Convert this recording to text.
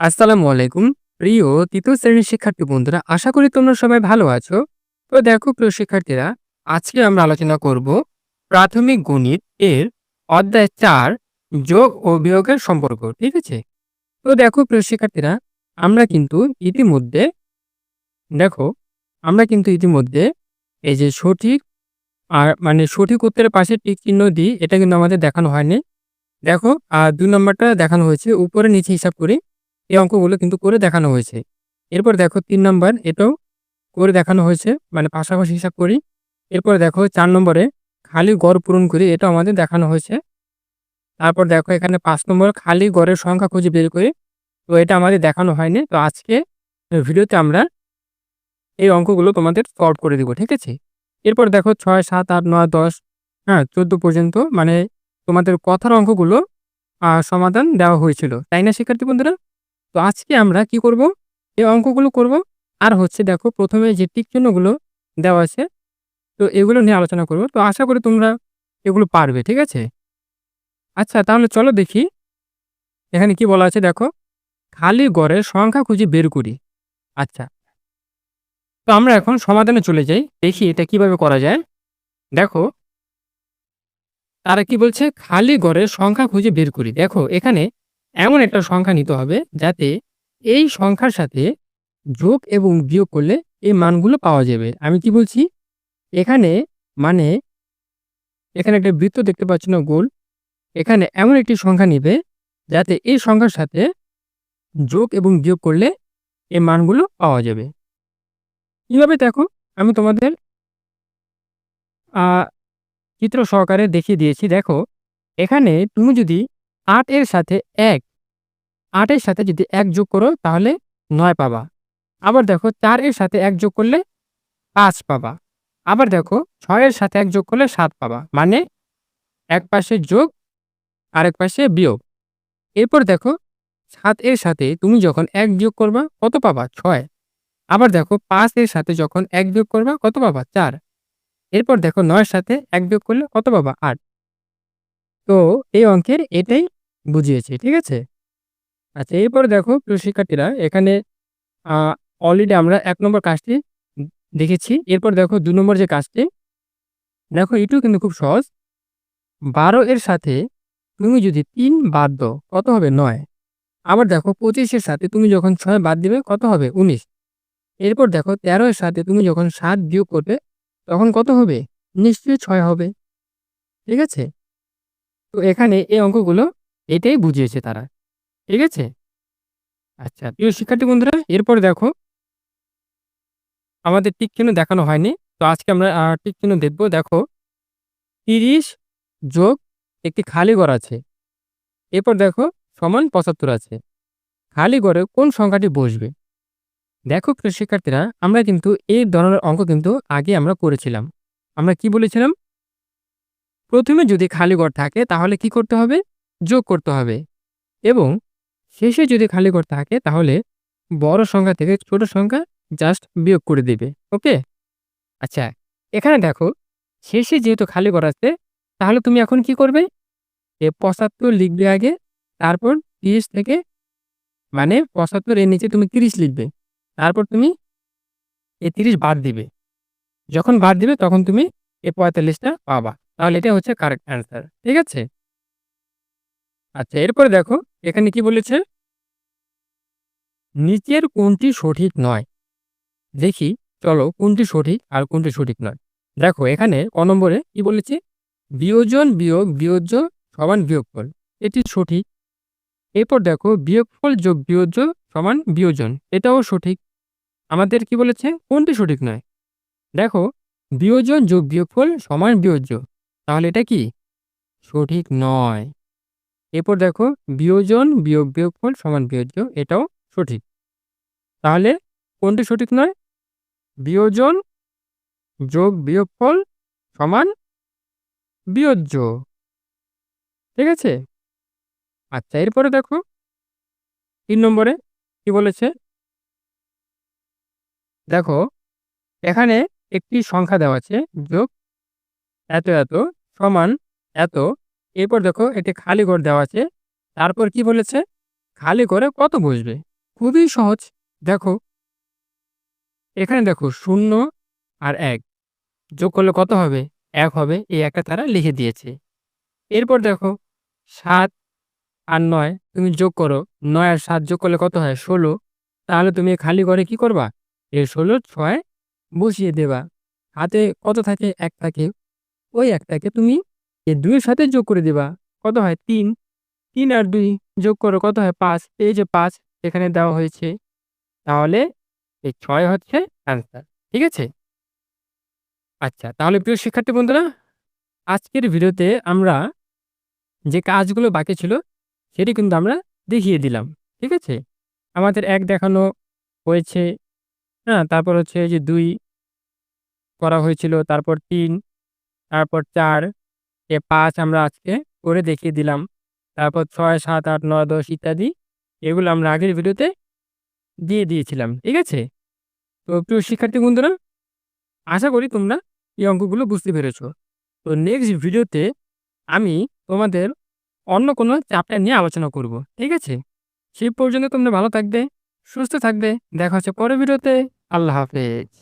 আসসালামু আলাইকুম। প্রিয় তৃতীয় শ্রেণির শিক্ষার্থী বন্ধুরা, আশা করি তোমরা সবাই ভালো আছো। তো দেখো প্রিয় শিক্ষার্থীরা, আজকে আমরা আলোচনা করব প্রাথমিক গণিত এর অধ্যায় চার, যোগ ও বিয়োগের সম্পর্ক, ঠিক আছে? তো দেখো প্রিয় শিক্ষার্থীরা, আমরা কিন্তু ইতিমধ্যে, দেখো, আমরা কিন্তু ইতিমধ্যে এই যে সঠিক আর মানে সঠিক উত্তরের পাশে টিক চিহ্ন দিই এটা কিন্তু আমাদের দেখানো হয়নি। দেখো, আর দুই নম্বরটা দেখানো হয়েছে, উপরে নিচে হিসাব করি। এই অঙ্কগুলো কিন্তু করে দেখানো হয়েছে। এরপর দেখো তিন নম্বর, এটাও করে দেখানো হয়েছে মানে পাশাপাশি হিসাব করি। এরপর দেখো চার নম্বরে খালি গড় পূরণ করি এটা আমাদের দেখানো হয়েছে। তারপর দেখো এখানে পাঁচ নম্বর, খালি গড়ের সংখ্যা খুঁজে বের করি, তো এটা আমাদের দেখানো হয়নি। তো আজকে ভিডিওতে আমরা এই অঙ্কগুলো তোমাদের সলভ করে দিব, ঠিক আছে? এরপর দেখো ছয়, সাত, আট, নয়, দশ হ্যাঁ চোদ্দ পর্যন্ত মানে তোমাদের কথার অঙ্কগুলো সমাধান দেওয়া হয়েছিল। তাই না, শিক্ষার্থী বন্ধুরা? তো আজকে আমরা কি করব? এই অঙ্কগুলো করব। আর হচ্ছে দেখো, প্রথমে যে চিহ্নগুলো দেওয়া আছে, তো এগুলো নিয়ে আলোচনা করব। তো আশা করি তোমরা এগুলো পারবে, ঠিক আছে? আচ্ছা তাহলে চলো দেখি। এখানে কি বলা আছে দেখো? খালি গড়ের সংখ্যা খুঁজে বের করি। আচ্ছা। তো আমরা এখন সমাধানে চলে যাই। দেখি এটা কীভাবে করা যায়। দেখো, তারা কি বলছে? খালি গড়ের সংখ্যা খুঁজে বের করি। দেখো, এখানে এমন একটা সংখ্যা নিতে হবে যাতে এই সংখ্যার সাথে যোগ এবং বিয়োগ করলে এই মানগুলো পাওয়া যাবে। আমি কি বলছি? এখানে মানে এখানে একটা বৃত্ত দেখতে পাচ্ছি না, গোল। এখানে এমন একটি সংখ্যা নিবে যাতে এই সংখ্যার সাথে যোগ এবং বিয়োগ করলে এই মানগুলো পাওয়া যাবে। কীভাবে দেখো? আমি তোমাদের চিত্র সহকারে দেখিয়ে দিয়েছি। দেখো, এখানে তুমি যদি আট এর সাথে এক। আটের সাথে যদি এক যোগ করো, তাহলে নয় পাবা। আবার দেখো, চার এর সাথে এক যোগ করলে পাঁচ পাবা। আবার দেখো ছয়ের সাথে এক যোগ করলে সাত পাবা। মানে এক পাশে যোগ, আরেক পাশে বিয়োগ। এরপর দেখো, সাত এর সাথে তুমি যখন এক বিয়োগ করবা, কত পাবা? ছয়। আবার দেখো, পাঁচ এর সাথে যখন এক বিয়োগ করবা, কত পাবা? চার। এরপর দেখো, নয়ের সাথে এক বিয়োগ করলে কত পাবা? আট। তো এই অঙ্কের এটাই বুঝিয়েছে, ঠিক আছে? আচ্ছা এরপর দেখো প্রিয় শিক্ষার্থীরা, এখানে অলরেডি আমরা এক নম্বর কাজটি দেখেছি। এরপর দেখো দু নম্বর যে কাজটি, দেখো এটিও কিন্তু খুব সহজ। বারো এর সাথে তুমি যদি তিন বাদ দাও, কত হবে নয়? আবার দেখো পঁচিশের সাথে তুমি যখন ছয় বাদ দিবে, কত হবে? উনিশ। এরপর দেখো তেরো এর সাথে তুমি যখন সাত বিয়োগ করবে, তখন কত হবে? নিশ্চয়ই ছয় হবে। ঠিক আছে? তো এখানে এই অঙ্কগুলো এটাই বুঝিয়েছে তারা। ঠিক আছে? আচ্ছা প্রিয় শিক্ষার্থী বন্ধুরা, এরপর দেখো। আমাদের টিক চিহ্ন দেখানো হয়নি, তো আজকে আমরা টিক চিহ্ন দেখব। দেখো, তিরিশ যোগ একটি খালি ঘর আছে। এরপর দেখো, সমান পঁচাত্তর আছে। খালি ঘরে কোন সংখ্যাটি বসবে? দেখো, প্রিয় শিক্ষার্থীরা, আমরা কিন্তু এই ধরনের অঙ্ক কিন্তু আগে আমরা করেছিলাম। আমরা কি বলেছিলাম? প্রথমে যদি খালি ঘর থাকে, তাহলে কি করতে হবে? যোগ করতে হবে। এবং শেষে যদি খালি ঘর থাকে, তাহলে বড় সংখ্যা থেকে ছোট সংখ্যা জাস্ট বিয়োগ করে দিবে। ওকে? আচ্ছা এখানে দেখো, শেষে যেহেতু খালি ঘর আছে, তাহলে তুমি এখন কি করবে? এ পঁচাত্তর লিখবে আগে, তারপর তিরিশ থেকে মানে পঁচাত্তর এর নিচে তুমি তিরিশ লিখবে। তারপর তুমি এ তিরিশ বাদ দিবে। যখন বাদ দিবে, তখন তুমি এ পঁয়তাল্লিশটা পাবা। তাহলে এটা হচ্ছে কারেক্ট অ্যান্সার ঠিক আছে? আচ্ছা এরপরে দেখো, এখানে কি বলেছে? নিচের কোনটি সঠিক নয়? দেখি, চলো, কোনটি সঠিক আর কোনটি সঠিক নয়? দেখো, এখানে ক নম্বরে কি বলেছে? বিয়োজন বিয়োগ বিয়োজ্য সমান বিয়োগফল। এটি সঠিক। এরপর দেখো, বিয়োগফল যোগ বিয়োজ্য সমান বিয়োজন। এটাও সঠিক। আমাদের কি বলেছে? কোনটি সঠিক নয়? দেখো, বিয়োজন যোগ বিয়োগফল সমান বিয়োজ্য। তাহলে এটা কি? সঠিক নয়। এরপর দেখো বিয়োজন বিয়োগ বিয়োগফল সমান বিয়োজ্য, এটাও সঠিক। তাহলে কোনটি সঠিক নয়? বিয়োজন যোগ বিয়োগফল সমান বিয়োজ্য। ঠিক আছে? আচ্ছা এরপরে দেখো তিন নম্বরে কি বলেছে? দেখো, এখানে একটি সংখ্যা দেওয়া আছে, যোগ এত এত সমান এত এরপর দেখো একটি খালি ঘর দেওয়া আছে। তারপর কি বলেছে? খালি করে কত বসবে? খুবই সহজ। দেখো। এখানে দেখো শূন্য আর এক। যোগ করলে কত হবে? এক হবে। এই একটা তারা লিখে দিয়েছে। এরপর দেখো সাত আর নয় তুমি যোগ করো। নয় আর সাত যোগ করলে কত হয়? ষোলো। তাহলে তুমি খালি ঘরে কি করবা? এই ষোলো, ছয় বসিয়ে দেবা। হাতে কত থাকে? এক থাকে। ওই একটাকে তুমি এই দুইয়ের সাথে যোগ করে দেবা। কত হয়? তিন। তিন আর দুই যোগ করো, কত হয়? পাঁচ। এই যে পাঁচ, এখানে দেওয়া হয়েছে। তাহলে এই ছয় হচ্ছে অ্যান্সার ঠিক আছে? আচ্ছা তাহলে প্রিয় শিক্ষার্থী বন্ধুরা, আজকের ভিডিওতে আমরা যে কাজগুলো বাকি ছিল, সেটি কিন্তু আমরা দেখিয়ে দিলাম, ঠিক আছে? আমাদের এক দেখানো হয়েছে হ্যাঁ তারপর হচ্ছে যে দুই করা হয়েছিল, তারপর তিন, তারপর চার এ পাঁচ আমরা আজকে করে দেখিয়ে দিলাম। তারপর ছয়, সাত, আট, নয়, দশ ইত্যাদি এগুলো আমরা আগের ভিডিওতে দিয়ে দিয়েছিলাম, ঠিক আছে? তো প্রিয় শিক্ষার্থী বন্ধুরা, আশা করি তোমরা এই অঙ্কগুলো বুঝতে পেরেছ। তো নেক্সট ভিডিওতে আমি তোমাদের অন্য কোনো চ্যাপ্টার নিয়ে আলোচনা করব, ঠিক আছে? সেই পর্যন্ত তোমরা ভালো থাকবে, সুস্থ থাকবে, দেখা হচ্ছে পরের ভিডিওতে, আল্লাহ হাফেজ।